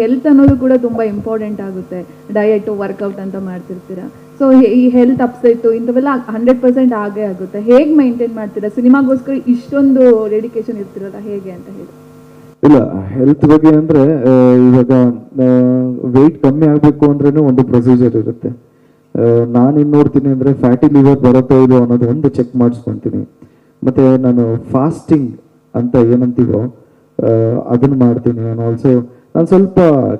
Health ಅನ್ನೋದು ಕೂಡ ತುಂಬ ಇಂಪಾರ್ಟೆಂಟ್ ಆಗುತ್ತೆ. ಡಯಟು ವರ್ಕೌಟ್ ಅಂತ ಮಾಡ್ತಿರ್ತೀರಾ. ಸೊ ಈ ಹೆಲ್ತ್ ಅಪ್ಸೆಟ್ಟು ಇಂಥವೆಲ್ಲ ಹಂಡ್ರೆಡ್ ಪರ್ಸೆಂಟ್ ಆಗೇ ಆಗುತ್ತೆ. ಹೇಗೆ ಮೈಂಟೈನ್ ಮಾಡ್ತೀರಾ? ಸಿನಿಮಾಗೋಸ್ಕರ ಇಷ್ಟೊಂದು ಡೆಡಿಕೇಶನ್ ಇರ್ತಿರಲ್ಲ, ಹೇಗೆ ಅಂತ ಹೇಳಿ. ಇಲ್ಲ ಹೆಲ್ತ್ ಬಗ್ಗೆ ಅಂದ್ರೆ ಇವಾಗ ವೆಯ್ಟ್ ಕಮ್ಮಿ ಆಗಬೇಕು ಅಂದ್ರೆ ಒಂದು ಪ್ರೊಸೀಜರ್ ಇರುತ್ತೆ. ನಾನು ಇನ್ನು ನೋಡ್ತೀನಿ ಅಂದ್ರೆ ಫ್ಯಾಟಿ ಲಿವರ್ ಬರುತ್ತೋ ಇದು ಅನ್ನೋದು ಒಂದು ಚೆಕ್ ಮಾಡಿಸ್ಕೊಂತೀನಿ. ಮತ್ತೆ ನಾನು ಫಾಸ್ಟಿಂಗ್ ಅಂತ ಏನಂತೀವೋ ಅದನ್ನ ಮಾಡ್ತೀನಿ. ನಾನು ಆಲ್ಸೋ ನಾನು ಸ್ವಲ್ಪ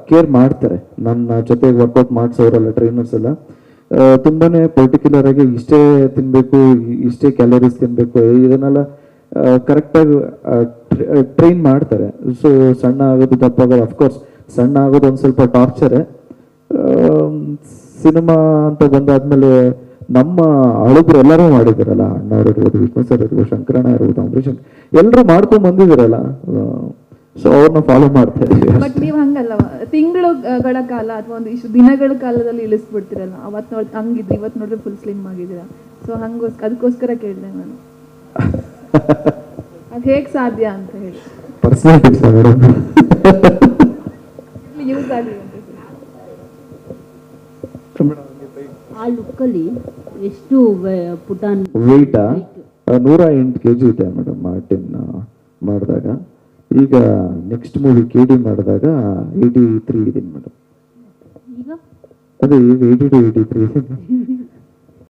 ಕೇರ್ ಮಾಡ್ತಾರೆ. ನನ್ನ ಜೊತೆಗೆ ವರ್ಕೌಟ್ ಮಾಡಿಸೋರಲ್ಲ ಟ್ರೈನರ್ಸ್ ಎಲ್ಲ. ತುಂಬಾನೇ ಪರ್ಟಿಕ್ಯುಲರ್ ಆಗಿ ಇಷ್ಟೇ ತಿನ್ನಬೇಕು ಇಷ್ಟೇ ಕ್ಯಾಲರೀಸ್ ತಿನ್ನಬೇಕು ಇದನ್ನೆಲ್ಲ ಕರೆಕ್ಟಾಗಿ ಟ್ರೈನ್ ಮಾಡ್ತಾರೆ. ಸೊ ಸಣ್ಣ ಆಗೋದು ದಪ್ಪ ಆಗೋದು ಅಫ್ಕೋರ್ಸ್ ಸಣ್ಣ ಆಗೋದು ಒಂದು ಸ್ವಲ್ಪ ಟಾರ್ಚರೇ ಸಿನಿಮಾ ಅಂತ ಬಂದಾದ್ಮೇಲೆ ನಮ್ಮ ಹಳಬ್ರು ಎಲ್ಲರೂ ಮಾಡಿದಾರಲ್ಲ ಅಣ್ಣ ಇರ್ಬೋದು ವಿಷ್ಣು ಸರ್ ಇರ್ಬೋದು, ಶಂಕರಣ್ಣ ಇರ್ಬೋದು, ಅಂಬರೀಷ್ ಎಲ್ಲರೂ ಮಾಡ್ಕೊಂಡು ಬಂದಿದಾರಲ್ಲ. ಸೊ ಅವ್ರನ್ನ ಫಾಲೋ ಮಾಡ್ತಾ ಇದ್ದೀವಿ. ಬಟ್ ನೀವು ಹಂಗಲ್ಲ. ತಿಂಗಳುಗಳ ಕಾಲ ಅಥವಾ ಒಂದು ಇಷ್ಟು ದಿನಗಳ ಕಾಲದಲ್ಲಿ ಇಳಿಸ್ಬಿಡ್ತೀರಲ್ಲ. ಅವತ್ತು ನೋಡಿ ಹಂಗಿದ್ರಿ ಇವತ್ತು ನೋಡಿದ್ರೆ ಫುಲ್ ಸ್ಲಿಮ್ ಆಗಿದ್ದೀರಾ. ಸೊ ಹಂಗೋಸ್ ಅದಕ್ಕೋಸ್ಕರ ಕೇಳಿದೆ ನಾನು. ಅದು ಹೇಗೆ ಸಾಧ್ಯ ಅಂತ ಹೇಳಿ. Personal tips madam? ಯೂಸ್ ಆಗಲಿ ಅಂತ ಹೇಳಿ. ಆ ಲುಕ್ಕಲ್ಲಿ ಎಷ್ಟು ವೆ- ಪುಟಾನ್ ವೆಯ್ಟಾ ನೂರ ಎಂಟು ಕೆ ಜಿ ಇದೆ ಮೇಡಮ್ ಮಾರ್ಟಿನ್ ಮಾಡಿದಾಗ. ಈಗ ನೆಕ್ಸ್ಟ್ ಮೂವಿ ಕೆ ಡಿ ಮಾಡಿದಾಗ ಏಯ್ಟಿ ತ್ರೀ ಇದೀನಿ ಮೇಡಮ್ ಅದೇ ಈಗ ಏಯ್ಟಿ ಟು ಏಯ್ಟಿ ತ್ರೀ